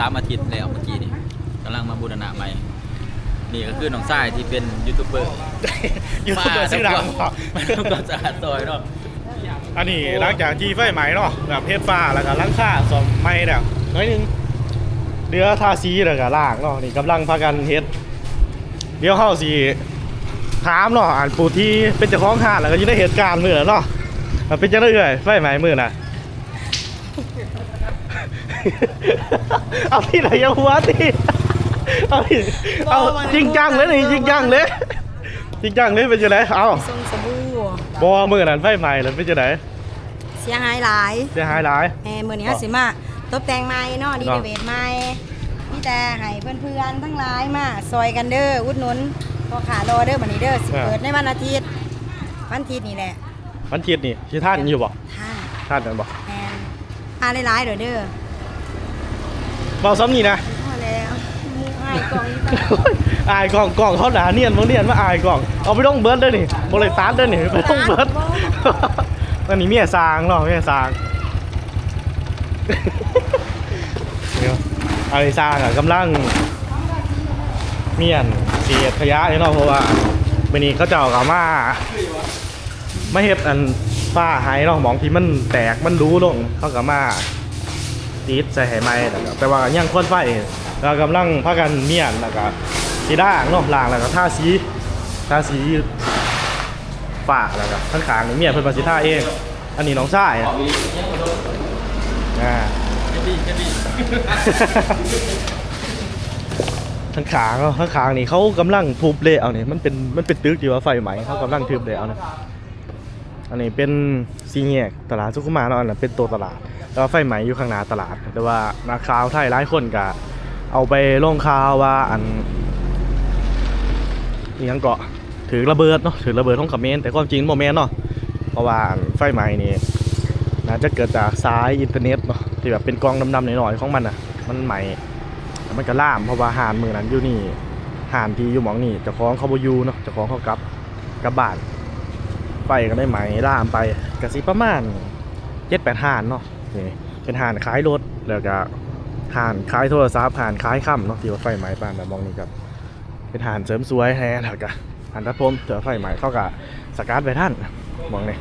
สามอาทิตย์แล้วเมื่อกี้นี่กำลังมาบูรณะใหม่ นี่ก็คือน้องทรายที่เป็นยูทูบเบอร์ยูทูบเบอร์ชื่อดังมาทำความสะอาดซอยเนาะอันนี้หลังจากที่ไฟไหม้เนาะแบบเพชรฟ้าแล้วก็หลังคาสองไม้แล้วน้อยหนึงเดือทาสีแล้วก็ล่างเนาะนี่กำลังพากันเฮ็ดเดี๋ยวเฮาสิถามเนาะอ่านผู้ที่เป็นเจ้าของห้างแล้วก็อยู่ในเหตุการณ์มื้อนั้นเนาะมันเป็นจังได๋เอ่ยไฟไหม้มื้อน่ะ เอาที่ไหนยังหัวที่เอาที่เอาจริงจังเลยนี่จริงจังเลยจริงจังเลยเป็นจังไดเอาทรงสบู่บ่มื้อนั้นไฟไหม้แล้วเป็นจังไดเสียหายหลายเสียหายหลายแหมมื้อนี้เฮาสิมาตกแต่งใหม่เนาะดีเนาะเวทใหม่มีแต่ให้เพื่อนๆทั้งหลายมาซอยกันเด้ออุดหนุนพอขารอเด้อบัดนี้เด้อสิเปิดในวันอาทิตย์วันอาทิตย์นี่แหละมันคิดนี่สิท่านอยู่บ่ท่านท่านกันบ่แมนอ่านหลายๆเด้อเด้อ เบาซ้ำนี่นะพอแล้วหมูให้กล่องนี้ตลอดอายกล่องกล่องเขาด่าเนียนบ่เนียนว่าอายกล่องเอาไปต้องเบิร์ดเด้อนี่บ่เลยตัดเด้อนี่ไปต้องเบิร์ดอันนี้เมียสร้างเนาะเมียสร้างเดี๋ยวเอาไปสร้างอะกำลังเมียนเสียดขยะนี่เนาะเพราะว่ามื้อนี้เขาเจ้าก็มามาเฮ็ดอันฝ้าหายเนาะหมองที่มันแตกมันรู้ลงเขาก็มา ติดใส่ให้ไหม้แล้วก็แต่ว่ายังควนไฟเรากำลังพากันเมียนแล้วก็สีด่างเนาะล่างแล้วก็ทาสีทาสีฝ้าแล้วก็ทั้งขางนี่เมียนเพิ่นมาสิท่าเอง อันนี้น้องชายอะอ่าทั้งขางเนาะทั้งขางนี่เขากำลังทุบเลยเอาเนี่ยมันเป็นมันเป็นตึกที่ว่าไฟไหม้เขากำลังทุบเลยเอาเนี่ยอันนี้เป็นซีแยกตลาดสุขุมวิทเนาะอันนั้นเป็นตัวตลาด แล้วไฟไหม้อยู่ข้างหน้าตลาด แต่ว่านักข่าวไทยหลายคนก็เอาไปลงข่าวว่าอันนี่ยังเกาะถือระเบิดเนาะถือระเบิดท้องคอมเมนแต่ความจริงโมเมนเนาะเพราะว่าไฟไหม้นี่น่าจะเกิดจากสายอินเทอร์เน็ตเนาะที่แบบเป็นกองดำๆหน่อยๆของมันอะ มันไหม้แล้วมันก็ล่ามเพราะว่าหานมือนั้นอยู่นี่หานที่อยู่หมองนี่เจ้าของเขาบอยูเนาะเจ้าของเขากลับกลับบานไฟก็ได้ไหมล่ามไปกระสิประมาณเจ็ดแปดห่านเนาะ นี่เป็นห่านขายรถแล้วก็ห่านขายโทรศัพท์ห่านขายค่ำเนาะที่ว่าไฟไหม้บ้านแบบมองนี่ครับเป็นห่านเสริมสวยแฮะแล้วก็ห่านตัดผมเจอไฟไหม้เข้ากับสกัดไปท่านมองนี่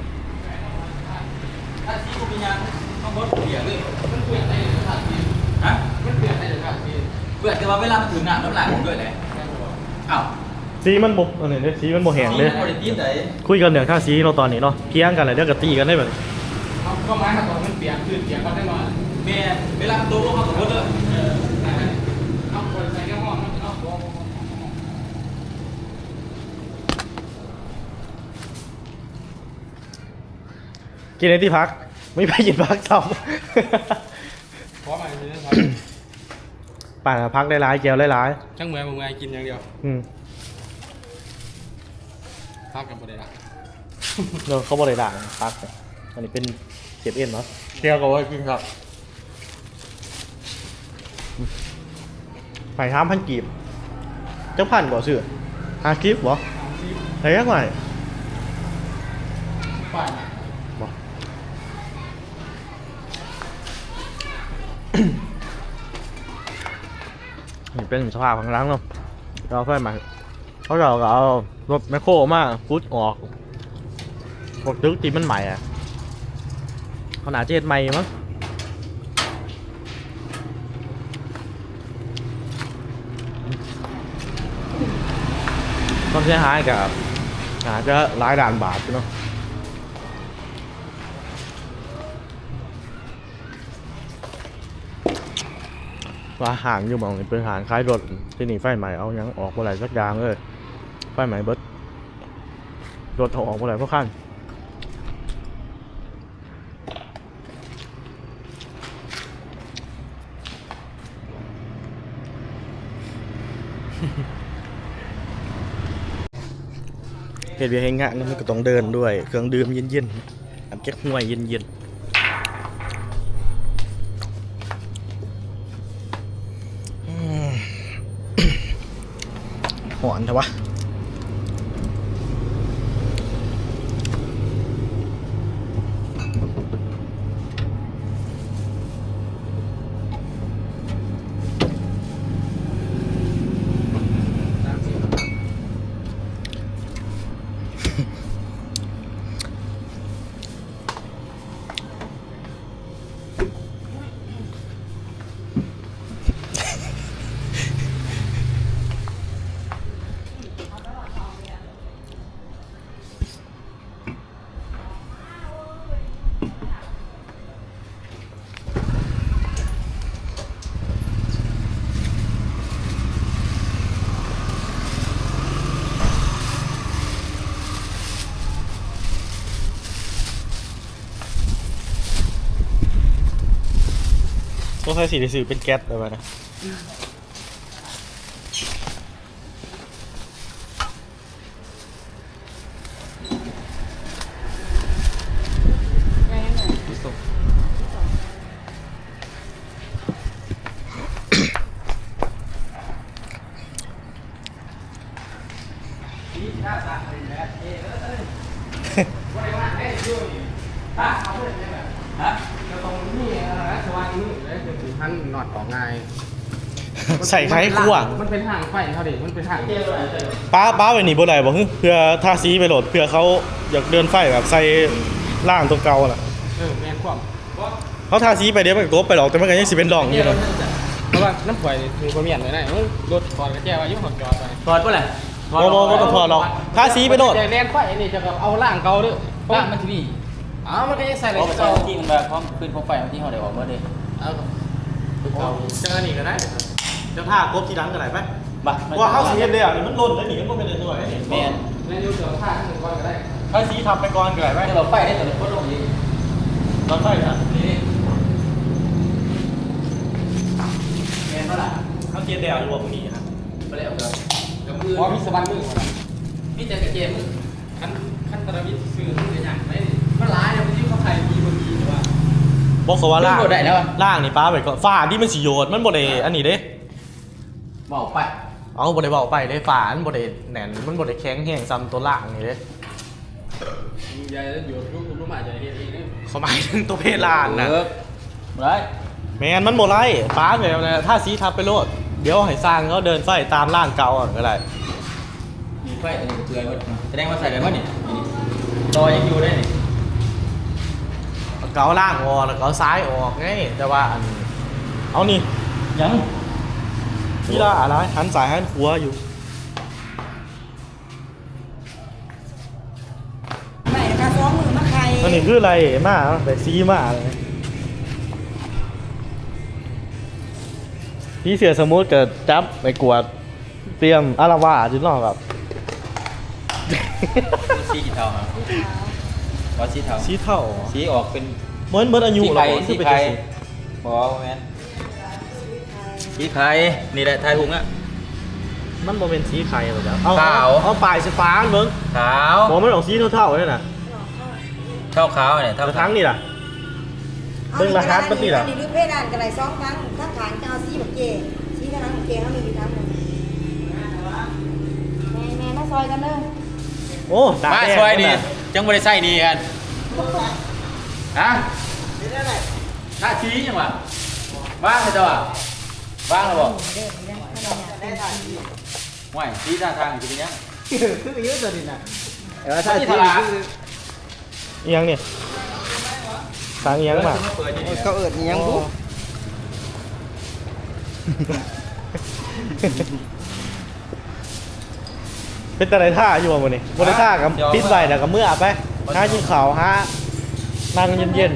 ถ้าซีกูมียางต้องรถเปียกเลยมันเปียกได้เลยครับพี่ฮะมันเปียกได้เลยครับพี่เปียกแต่ว่าเวลามันถึงน้ำน้ำลายผมด้วยแหละอ้าวสีมันบกอันนี้เด้อสีมันบกแห้งเลยนี่มันบริตีนไหนคุยกันเรื่องค่าสีเราะตอนนี้เนาะเกี้ยงกันเลยเดี๋ยวก็ตีกันได้แบบเขาก็ไม้มาตอนมัน เปียกขึ้นเปียกก็ได้มาแม่เวลาโตเขาสมมติเลยเอาคนใส่แก้วห้องเอากินในที่พัก ไม่ไปกินพักซ้ขอมาเลยนะครับำ ป่านพักได้หลายแก้วได้หลายช่างเมื่อยมึงไงกินอย่างเดียวอืมพักกับบ่ได้ละเนาะเขาบริด่างพักเนี่ยอันนี้เป็น เจ็บเอ็นเนาะเที่ยวก็ว่ากินครับไปห้ามพันกีบเจ้าพันบ่เสือหากีบบ่ไหนยักไหวป้ายบ่นี่เป็นสภาพข้างหล่างเนาะเราไฟมาเขาเราก็เอารถแมคโครมาฟุตออกพวกตึกตีมันใหม่อะ เขาหนาจะเจ็ดใหม่มั้งความเสียหายกับอาจจะหลายด่านบาทอยู่เนาะว่าห่างอยู่มองเป็นห่างคล้ายรถที่นี่ไฟใหม่เอายังออกบ่ไหลสักอย่างเลยไฟใหม่เบิดรถเขาออกบ่ไหลเพราะขั้น เหตุเบียร์ให้งะนี่มันก็ต้องเดินด้วย เครื่องดื่มเย็นๆอันเก๊กฮวยเย็นๆหอนแต่วะ ก็ค่อยสีได้ซื้อเป็นแก๊สเลยนะ ฮะตรงนี้อะไรสว่างมืดเลยคือท่านนอดของง่ายใส่ไข่คั่วมันเป็นทางไฟเขาดิมันเป็นทางป้าป้าไปหนีบ่ได้บ่ฮึเพื่อทาสีไปโหลดเพื่อเขาอยากเดินไฟแบบใส่ล่างตัวเก่าน่ะเออแมนความเขาทาสีไปเดี๋ยวมันก็กบไปหรอกแต่มันก็ยังสิเป็นดองอยู่เลยเพราะว่าน้ำฝอยมีความเมียนเลยนะรถก่อนก็แจ้ว่ายุ่งของจอดไปถอดป่ะแหละบ่บ่บ่ต้องถอดหรอกทาสีไปโหลดแลนไฟนี่จะกับเอาล่างเก่าด้วยบ้านมันที่นี่ อ้าวมันก็ยังใส่อะไรเพราะมันใช้เก่าที่มันแบบพร้อมขึ้นพร้อมไฟมันที่เขาได้ออกเมื่อเดย์เอาเก่าเจอนี่ก็ได้จะท่ากบที่หลังก็ได้ไหมบ้าว่าเขาสีเฮ็ดได้อะนี่มันหล่นได้หนีมันบ่เป็นได้หน่อยนี่แมนแล้วยุ่งเจอผ้าข้างก่อนก็ได้ทาสีทำไปก่อนก็ได้ไหมถ้าเราไฟได้แต่เราก็ลงอีกตอนไฟน่ะนี่แมนเท่าไหร่เขาเทียนแดงอยู่ว่าพวกนี้นะไปแล้วครับกับมือพอมีสบันมือพี่เจอกระเจมขั้นขั้นตระวิซื้อเป็นอย่างไรมัน ร้ายเนี่ยมันที่เขาไทยมีบางทีว่า บอกเขาว่าล่างโดดได้แล้วอะล่างนี่ป้าไปก่อนฝ้าที่มันสิโยดมันบ่ได้อันนี้เด้ บอกไปเอาบ่ได้เว้าไปเด้ฝ้ามันบ่ได้แน่นมันบ่ได้แข็งแห้งซ้ำตัวล่างนี่เด้ยายอยู่ลูกลูกหมาจะเรียนเองนี่เขาหมายถึงตัวเพศล่างนะเออไรแมนมันบ่ไล่ป้าแบบนั้นถ้าสีทับไปโลดเดี๋ยวให้สร้างเขาเดินไฟตามล่างเก่าอะก็ได้มีไฟอันนี้เตือนว่าแสดงว่าใส่กันว่านี่นี่รอยังอยู่ได้นี่ เอาเก่าล่างออกแล้วก็เอาซ้ายออกไงแต่ว่าอันเอานี่ยังนี่ละอะไรหันซ้ายหันขวาอยู่ไม่นะคะสองมือมาใครอันนี้คืออะไรมาแต่ซีมาเลยพี่เสือสมมุติเกิดจับไปกวด เตรียมอารวาจุดนอกแบบสีกี่เท่าครับ ว่าสีเท่าสีเท่าสีออกเป็นเหมือนเหมือนอายุสีเราไข่คืสีอเป็นไข่จังซี่บอกแมนสีไข่นี่แหละทายถุงอะมันโมเป็นสีไข่หรอกครับเอาขาวเอาปลายสีฟ้าเบิ้งขาวบอกมันออกสีเท่าๆเลยนะเท่าขาวเนี่ยเท่าแต่ทั้งนี่ล่ะเบิ่งรหัสมันติดอะนี่ดูเพดานกันไรสองครั้งทั้งขางจะเอาสีแบบเจสีทั้งนั้นของเจเขามีอยู่ทั้งหมดแม่แม่มาซอยกันเด้อโอ้ตามาแดงช่วยดีขนาจังบริใส่ดีกัน ฮะหน้าชี้ยังวะว่างเลยจ้ะวะว่างแล้วบอกเด้อนี่นะถ้าเราอยากได้ทานดีห่วยชี้ท่าทางอยู่ที่นี้คือเยอะตัวนี้นะเออถ้าชี้เอียงเนี่ยทางเอียงมาเปิดดีเขาเอิดยังบุเป็นแต่ไรท่าอยู่วันนี้บนท่ากับปิดไว้แต่กับเมื่อไป หายิงเขาวหานั่งเย็นจริง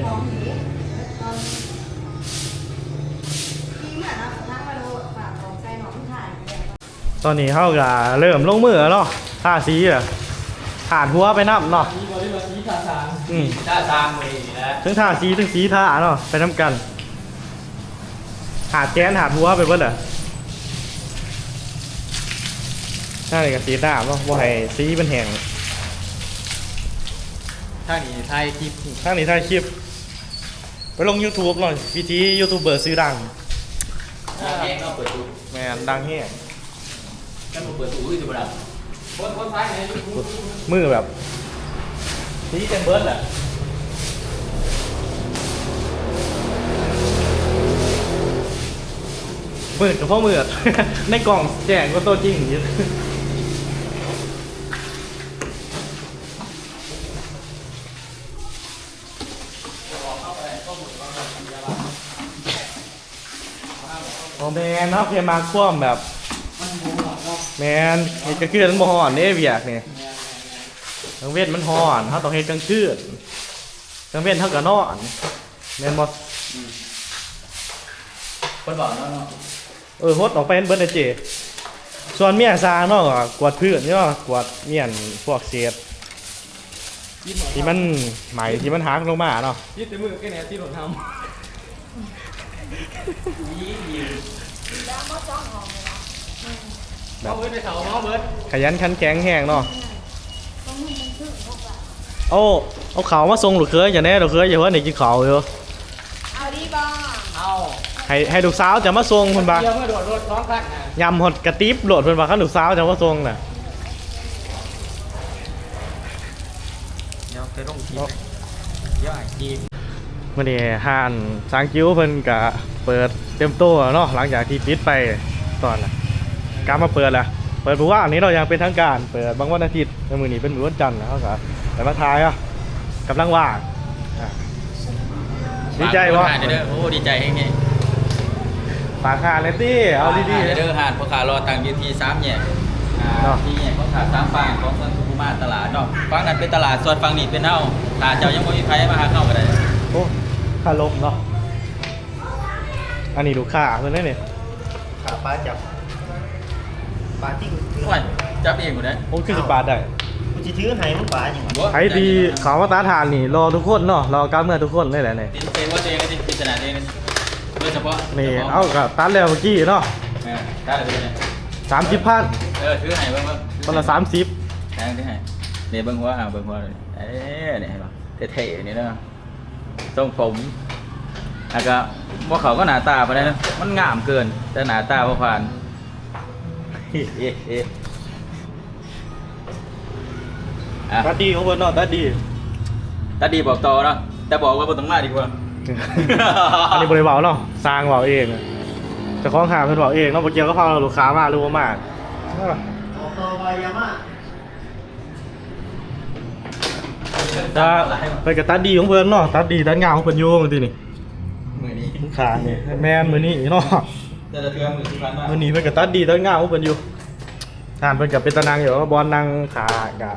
อะนะทั้งมาดูฝากของใส่หนอนถ่ายเนี่ยๆตอนนี้เขาก็เริ่มลงมือแล้วเนาะท่าสีอะขาดหัวไปนับเนาะมีบริวารสีทาทางอืมท่าทางเลยนะทั้งท่าสีทั้งสีท่าเนาะไปทำกันหาดแกนหาดหัวไปเบิดเหรอท่านี่กับสีหน้าเนาะบ่ให้สีเป็นแห้ง ทางนี้ไทยคลิปท่านี้ถ่ายคลิป ไปลง YouTube หน่อยวิธียูทูบเบอร์ซื้อดังแห้งก็เปิดตู้แมนดังแห้งกันเปิดตู้คือจะบ่ดังคนคนซ้ายไหนมือแบบสีเต็มเบิร์ดแหละมืดกับพ่อมืดในกล่องแจ้งก็ตัวจริงอยู่ โอ้แมนเนาะเพียงมาคว่ำแบบแมนเฮ็ดกลางคืนมันบ่ฮ้อนเด้เวียกนี่กลางเว้นมันฮ้อนเฮาต้องเฮ็ดกลางคืนกลางเว้นเฮาก็นอนแม่นบ่คนบอกเนาะเออฮดออกไปเบิดเลยเจส่วนเมียซาเนาะก็กวาดพื้นเนาะกวาดเมียนพวกเศษที่มันไหมที่มันหักลงมาเนาะ ยึดแต่มือแค่ไหนที่หล่นท ยี่ยี่เอาเบิร์ดไปเสาเอาเบิร์ดขยันขันแข็งแห้งเนาะโอ้เอาขาวมาส่งลูกเคยอย่าแน่ลูกเคยอย่าว่าไหนกินขาวอยู่เอาดีบอเอาให้ให้ลูกสาวจะมาส่งคุณบ่าเดี๋ยวเมื่อโดดรถท้องคันนะยำหดกระติบโหลดเพิ่นว่าคันลูกสาวจะมาส่งน่ะเดี๋ยวไปลงทีเดี๋ยวไอ้ที มื่อนี้ห้านสางกิ้วเพิ่นก็เปิดเต็มตัวเนาะหลังจากที่ปิดไปตอนน่ะกลับมาเปิดแล้วเปิดเพราะว่าอันนี้เรายังเป็นทางการเปิดบางวันอาทิตย์ในมื้อนี้เป็นมื้อวันจันทร์นะเขาก็แต่มาทายอะกำลังว่างอะดีใจวะฝากคนหาเด้อโอ้ดีใจแฮงๆฝากหาเลยตี้เอาดีเด้อหาดพ่อค้ารอตังอยู่ที่สามแยกอ่าเนาะที่แยกพ่อค้าสามฟางของเมืองสุขุมารตลาดเนาะฝั่งนั้นเป็นตลาดส่วนฝั่งนี้เป็นเฮาถ้าเจ้ายังบ่มีใครมาหาเข้าก็ได้โอ้ ค่าลมเนาะ อันนี้ลูกค้าเพิ่อนได้นี่ยขาปลาจับปลาที่กูถือโอ้ยจับเองบ่ได้โอ้คือสิบบาทได้กูจะถือให้มึงปลาอย่างวะใครดีขาวมาตาทานนี่ รอทุกคนเนาะ รอกล้ามเมื่อทุกคนได้แหละเนี่ยติดเองว่าเองก็ติดพิจารณาเองโดยเฉพาะนี่ เอากับตัดแล้วเมื่อกี้เนาะเออได้เลยเนี่ยสามสิบพันเออถือให้เบิ่งเบิ่งคนละสามสิบแทงถือให้เนี่ยเบิ่งหัวอ่าเบิ่งหัวเลยเอ๊ะเนี่ยเห็นปะเท่ๆอย่างนี่เนาะ ทรงผมแล้วก็บ่เขาก็หน้าตาปานใดนะมันงามเกิน แต่หน้าตาบ่ผ่านเอ๊ะเอ๊ะเอ๊ะอะตัดดีของเพิ่นเนาะตัดดีตาดีบอกต่อเนาะแต่บอกว่าบ่ต้องมาดีกว่าอันนี้บริวารเนาะสร้างเบาเองอะเจะคล้าของหาเพิ่นเบาเองเนาะเมื่อกี้ก็พาลูกค้ามาหรือว่ามาใช่ปะออกตัวไปยามา ถ้าไปกับตัดดีของเพิ่นเนาะตัดดีตัดงามของเพิ่นอยู่บางทีนี่มือนี้ลูกค้านี่แม่นมื้อนี้เนาะแต่ละเทือมือที่ผ่านมามื้อนี้เพิ่นก็ตัดดีตัดงามของเพิ่นอยู่ทานเพิ่นก็เป็นตะนางอยู่ว่าบอลนั่งขากะ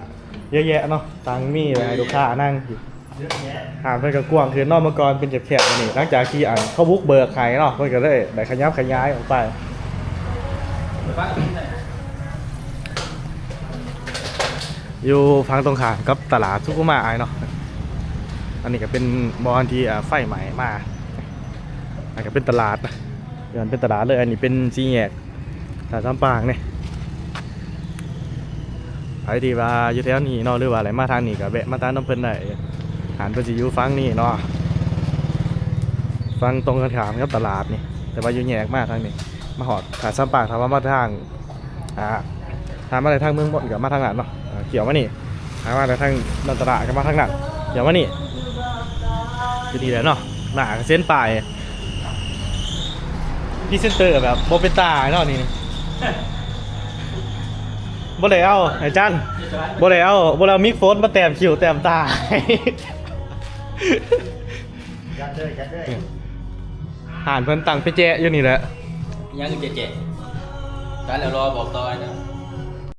เยอะแยะเนาะตังมีไว้ให้ลูกค้านั่งอยู่เยอะแยะหานเพิ่นก็กว้างคือนอกมาก่อนเป็นแคบๆนี่หลังจากที่อ่านเขาบุกเบิกไขเนาะเพิ่นก็เลยได้ขยับขยายออกไป อยู่ฟังตรงข้ามกับตลาดซุกุมาไอเนาะอันนี้ก็เป็นบอลที่อ่าไฟใหม่มาอันก็เป็นตลาดนะเดี๋ยวมันเป็นตลาดเลย อันนี้เป็นซีแยกตลาดซ้ำปางเนี่ยใครที่ว่าอยู่แถวนี้เนาะหรือว่าอะไรมาทางนี้ก็แวะมาทางน้ำเพิ่นได้หานเพิ่นสิอยู่ฟังนี่เนาะฟังตรงกันขามกับตลาดนี่ แต่ว่าอยู่แยกมากทางนี้ มาหอดตลาดซ้ำปางถามว่ามาทางอ่าถามมาในทางเมืองบนกับมาทางนั้นเนาะ เกี่ยวมานี่ถามมาในทางนันตระกับมาทางนั้นเกี่ยวมานี่จะดีแล้วเนาะหนาเส้นปลายพี่เซนเตอร์แบบโบเป็นตาเนาะนี่บ่เลยเอาไอ้จันบ่เลยเอาบ่เลยเอามิกโฟนมาแต้มคิวแต้มตายัดเลยยัดเลยห่านเพิ่นตังไปแจ๊อยู่นี่แหละยังเจ๊ๆกาแล้วรอบอกต่อนะ